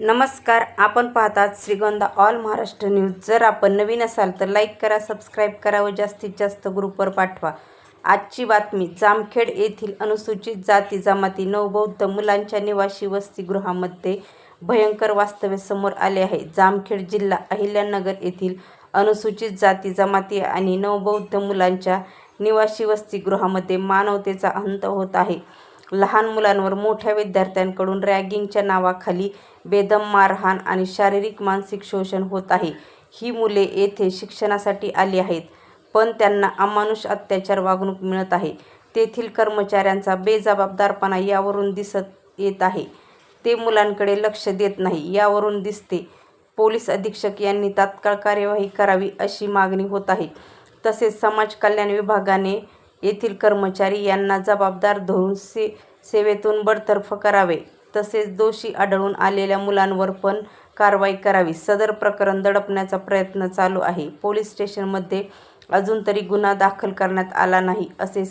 नमस्कार आपण पाहतात श्रीगोंदा ऑल महाराष्ट्र न्यूज. जर आपण नवीन असाल तर लाईक करा सबस्क्राईब करा व जास्तीत जास्त ग्रुपवर पाठवा. आजची बातमी जामखेड येथील अनुसूचित जाती जमाती नवबौद्ध मुलांच्या निवासी वसतिगृहामध्ये भयंकर वास्तव्य समोर आले आहे. जामखेड जिल्हा अहिल्यानगर येथील अनुसूचित जाती जमाती आणि नवबौद्ध मुलांच्या निवासी वसतिगृहामध्ये मानवतेचा अंत होत आहे. लहान मुलांवर मोठ्या विद्यार्थ्यांकडून रॅगिंगच्या नावाखाली बेदम मारहाण आणि शारीरिक मानसिक शोषण होत आहे. ही मुले येथे शिक्षणासाठी आली आहेत पण त्यांना अमानुष अत्याचार वागणूक मिळत आहे. तेथील कर्मचाऱ्यांचा बेजबाबदारपणा यावरून दिसत येत आहे. ते मुलांकडे लक्ष देत नाही. यावरून दिसते पोलीस अधीक्षक यांनी तात्काळ कार्यवाही करावी अशी मागणी होत आहे. तसेच समाज कल्याण विभागाने येथील कर्मचारी यांना जबाबदार धरून से सेवेतून बडतर्फ करावे. तसेच दोषी आढळून आलेल्या मुलांवर पण कारवाई करावी. सदर प्रकरण दडपण्याचा प्रयत्न चालू आहे. पोलीस स्टेशनमध्ये अजून तरी गुन्हा दाखल करण्यात आला नाही असे